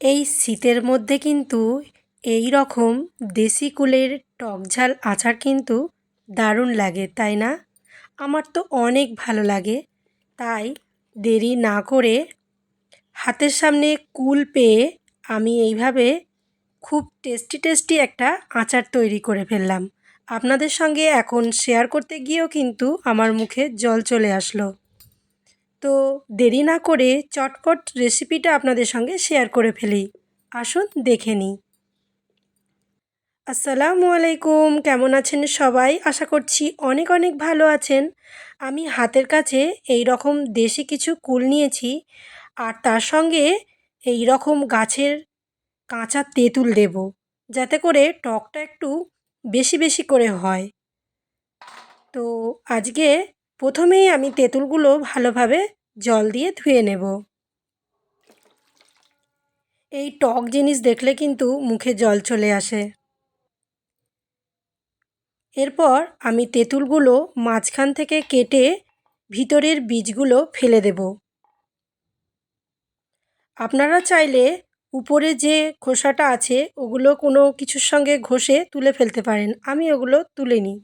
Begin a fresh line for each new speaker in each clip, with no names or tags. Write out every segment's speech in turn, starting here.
এই শীতের মধ্যে কিন্তু এই রকম দেশি কুলের টক ঝাল আচার কিন্তু দারুণ লাগে, তাই না? আমার তো অনেক ভালো লাগে, তাই দেরি না করে হাতের সামনে কুল পেয়ে আমি এইভাবে খুব টেস্টি টেস্টি একটা আচার তৈরি করে ফেললাম। আপনাদের সঙ্গে এখন শেয়ার করতে গিয়েও কিন্তু আমার মুখে জল চলে আসলো। তো দেরি না করে চটপট রেসিপিটা আপনাদের সঙ্গে শেয়ার করে ফেলি। আসুন দেখে নিই। আসসালামু আলাইকুম, কেমন আছেন সবাই? আশা করছি অনেক অনেক ভালো আছেন। আমি হাতের কাছে এই রকম দেশি কিছু কুল নিয়েছি আর তার সঙ্গে এই রকম গাছের কাঁচা তেঁতুল দেব, যাতে করে টকটা একটু বেশি বেশি করে হয়। তো আজকে প্রথমেই আমি তেঁতুলগুলো ভালোভাবে জল দিয়ে ধুয়ে নেব। এই টক জিনিস দেখলে কিন্তু মুখে জল চলে আসে। এরপর আমি তেঁতুলগুলো মাঝখান থেকে কেটে ভিতরের বীজগুলো ফেলে দেব। আপনারা চাইলে উপরে যে খোসাটা আছে ওগুলো কোনো কিছুর সঙ্গে ঘষে তুলে ফেলতে পারেন। আমি ওগুলো তুলে নিই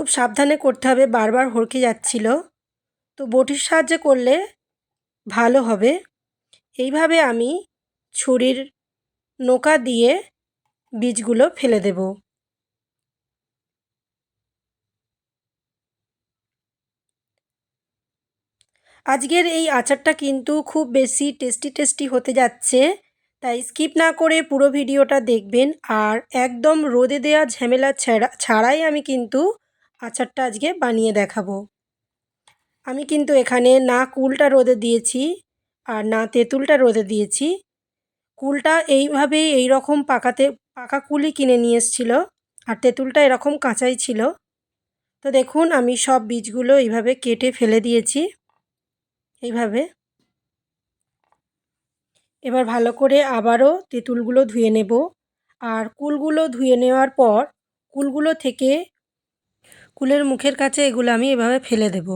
খুব সাবধানে করতে হবে, বারবার হরকে যাচ্ছিল। তো বটির সাহায্যে করলে ভালো হবে। এইভাবে আমি ছুরির নোকা দিয়ে বীজগুলো ফেলে দেব। আজকের এই আচারটা কিন্তু খুব বেশি টেস্টি টেস্টি হতে যাচ্ছে, তাই স্কিপ না করে পুরো ভিডিওটা দেখবেন। আর একদম রোদে দেওয়া ঝামেলা ছাড়া ছাড়াই আমি কিন্তু আচারটা আজকে বানিয়ে দেখাবো। আমি কিন্তু এখানে না কুলটা রোদে দিয়েছি আর না তেঁতুলটা রোদে দিয়েছি। কুলটা এইভাবেই এই রকম পাকাতে, পাকা কুলই কিনে নিয়ে এসেছিল আর তেঁতুলটা এরকম কাঁচাই ছিল। তো দেখুন, আমি সব বীজগুলো এইভাবে কেটে ফেলে দিয়েছি। এইভাবে। এবার ভালো করে আবারও তেঁতুলগুলো ধুয়ে নেব। আর কুলগুলো ধুয়ে নেওয়ার পর, কুলগুলো থেকে কুলের মুখের কাছে এগুলো আমি এভাবে ফেলে দেব।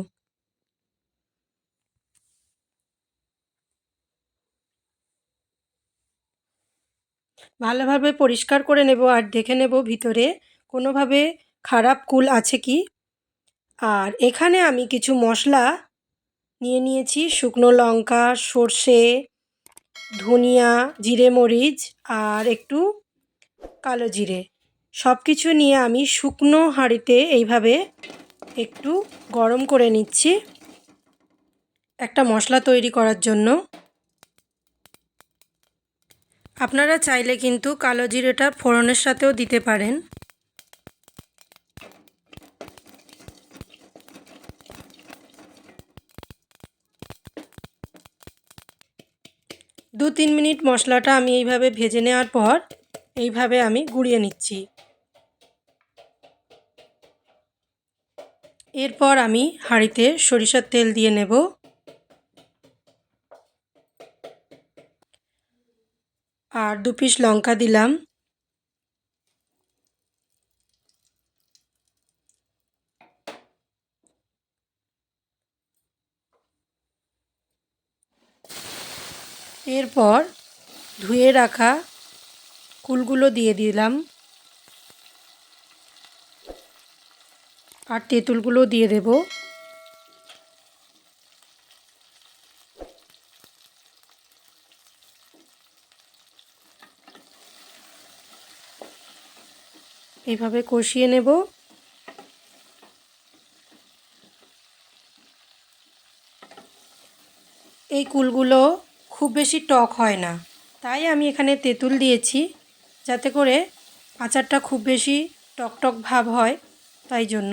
ভালোভাবে পরিষ্কার করে নেব আর দেখে নেব ভিতরে কোনোভাবে খারাপ কুল আছে কি। আর এখানে আমি কিছু মশলা নিয়ে নিয়েছি, শুকনো লঙ্কা, সর্ষে, ধনিয়া, জিরে, মরিচ আর একটু কালো জিরে। সব কিছু নিয়ে আমি শুকনো হাঁড়িতে এইভাবে একটু গরম করে নিচ্ছি একটা মশলা তৈরি করার জন্য। আপনারা চাইলে কিন্তু কালো জিরেটা ফোড়নের সাথেও দিতে পারেন। দু তিন মিনিট মশলাটা আমি এইভাবে ভেজে নেওয়ার পর এইভাবে আমি গুঁড়িয়ে নিচ্ছি। এরপর আমি হাঁড়িতে সরিষার তেল দিয়ে নেব। আর দু পিস লঙ্কা দিলাম। এরপর ধুয়ে রাখা কুলগুলো দিয়ে দিলাম। আর তেঁতুলগুলো দিয়ে দেব। এইভাবে কষিয়ে নেব। এই কুলগুলো খুব বেশি টক হয় না, তাই আমি এখানে তেঁতুল দিয়েছি, যাতে করে আচারটা খুব বেশি টক টক ভাব হয়, তাই জন্য।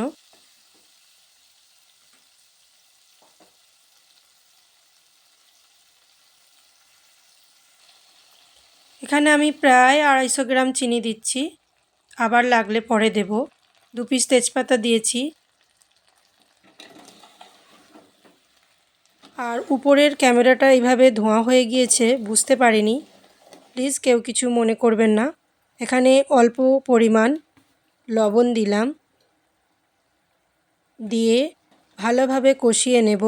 এখানে আমি প্রায় আড়াইশো গ্রাম চিনি দিচ্ছি। আবার লাগলে পরে দেব। দু পিস তেজপাতা দিয়েছি। আর উপরের ক্যামেরাটা এইভাবে ধোঁয়া হয়ে গিয়েছে, বুঝতে পারিনি। প্লিজ কেউ কিছু মনে করবেন না। এখানে অল্প পরিমাণ লবণ দিলাম। দিয়ে ভালোভাবে কষিয়ে নেব।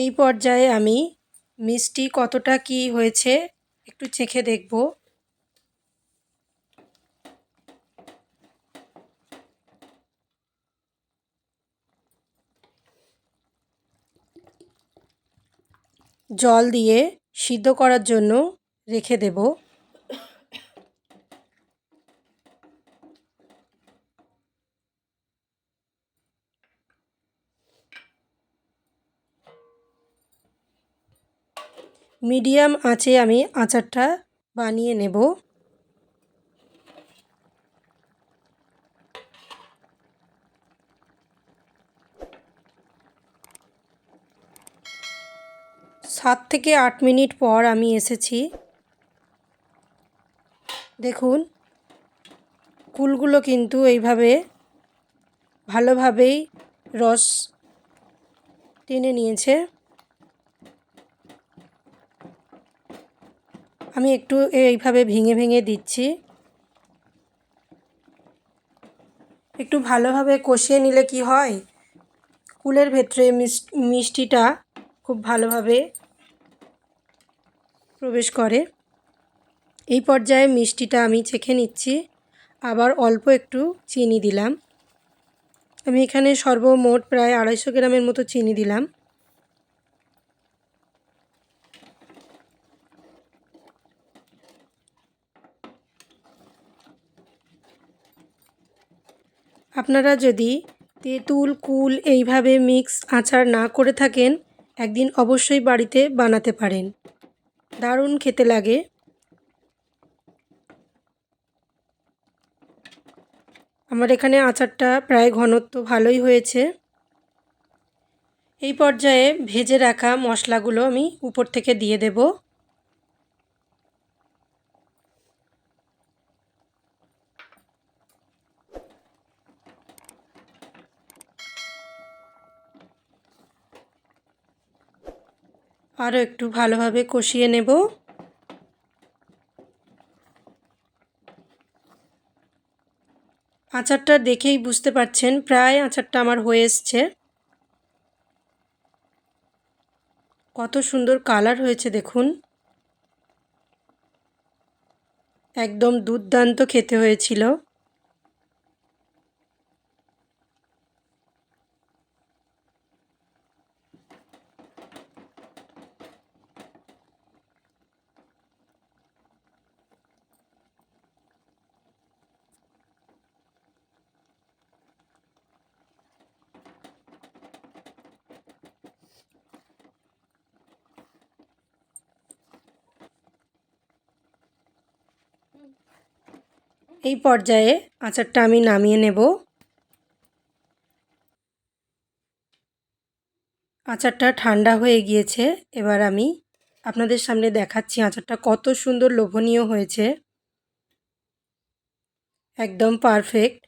এই পর্যায়ে আমি মিষ্টি কতটা কি হয়েছে একটু চেখে দেখব। জল দিয়ে সিদ্ধ করার জন্য রেখে দেব। মিডিয়াম আঁচে আমি আচারটা বানিয়ে নেব। সাত থেকে আট মিনিট পর আমি এসেছি। দেখুন কুলগুলো কিন্তু এইভাবে ভালোভাবেই রস টেনে নিয়েছে। আমি একটু এইভাবে ভেঙে ভেঙে দিচ্ছি। একটু ভালোভাবে কষিয়ে নিলে কি হয়? কুলের ভেতরে মিষ্টিটা খুব ভালোভাবে প্রবেশ করে। এই পর্যায়ে মিষ্টিটা আমি চেখে নিচ্ছি। আবার অল্প একটু চিনি দিলাম। আমি এখানে সর্বমোট প্রায় আড়াইশো গ্রামের মতো চিনি দিলাম। আপনারা যদি তেঁতুল, কুল এইভাবে মিক্স আচার না করে থাকেন, একদিন অবশ্যই বাড়িতে বানাতে পারেন। দারুণ খেতে লাগে। আমার এখানে আচারটা প্রায় ঘনত্ব ভালোই হয়েছে। এই পর্যায়ে ভেজে রাখা মশলাগুলো আমি উপর থেকে দিয়ে দেব। আরও একটু ভালোভাবে কষিয়ে নেব। আচারটা দেখেই বুঝতে পারছেন, প্রায় আচারটা আমার হয়ে এসছে। কত সুন্দর কালার হয়েছে দেখুন। একদম দুর্দান্ত খেতে হয়েছিল। এই পর্যায়ে আচারটা আমি নামিয়ে নেব। আচারটা ঠান্ডা হয়ে গিয়েছে। এবার আমি আপনাদের সামনে দেখাচ্ছি আচারটা কত সুন্দর লোভনীয় হয়েছে। একদম পারফেক্ট।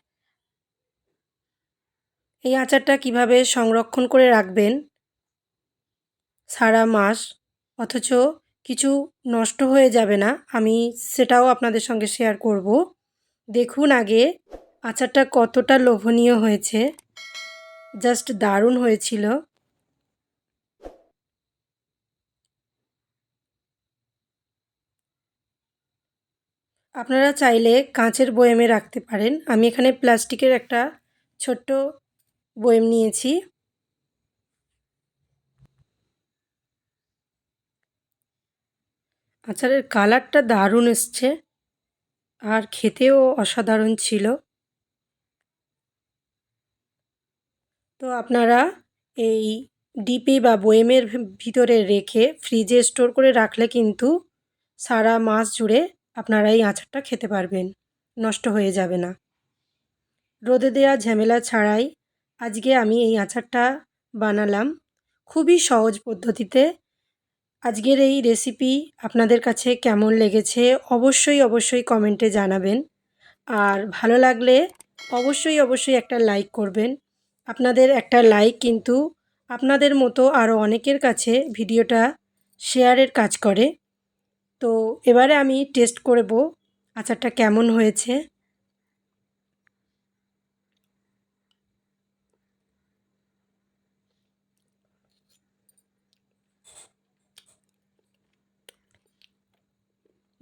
এই আচারটা কীভাবে সংরক্ষণ করে রাখবেন? সারা মাস, অথচ কিছু নষ্ট হয়ে যাবে না, আমি সেটাও আপনাদের সঙ্গে শেয়ার করব। দেখুন আগে আচারটা কতটা লোভনীয় হয়েছে। জাস্ট দারুণ হয়েছিল। আপনারা চাইলে কাঁচের বয়েমে রাখতে পারেন। আমি এখানে প্লাস্টিকের একটা ছোট্ট বয়েম নিয়েছি। আচারের কালারটা দারুণ এসছে। আর খেতেও অসাধারণ ছিল। তো আপনারা এই ডিপি বা বয়েমের ভিতরে রেখে ফ্রিজে স্টোর করে রাখলে কিন্তু সারা মাস জুড়ে আপনারা এই আচারটা খেতে পারবেন। নষ্ট হয়ে যাবে না। রোদে দেওয়া ঝামেলা ছাড়াই আজকে আমি এই আচারটা বানালাম। খুবই সহজ পদ্ধতিতে আজকের এই রেসিপি আপনাদের কাছে কেমন লেগেছে অবশ্যই অবশ্যই কমেন্টে জানাবেন। আর ভালো লাগলে অবশ্যই অবশ্যই একটা লাইক করবেন। আপনাদের একটা লাইক কিন্তু আপনাদের মতো আরও অনেকের কাছে ভিডিওটা শেয়ারের কাজ করে। তো এবারে আমি টেস্ট করব আচারটা কেমন হয়েছে।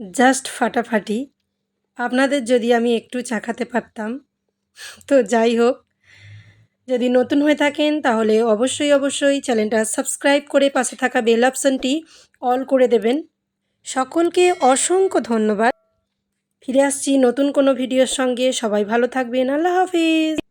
জাস্ট ফাটাফাটি। আপনাদের যদি আমি একটু চাখাতে পারতাম, তো যাই হোক। যদি নতুন হয়ে থাকেন, তাহলে অবশ্যই অবশ্যই চ্যানেলটা সাবস্ক্রাইব করে পাশে থাকা বেল অপশানটি অল করে দেবেন। সকলকে অসংখ্য ধন্যবাদ। ফিরে আসছি নতুন কোনো ভিডিওর সঙ্গে। সবাই ভালো থাকবেন। আল্লাহ হাফিজ।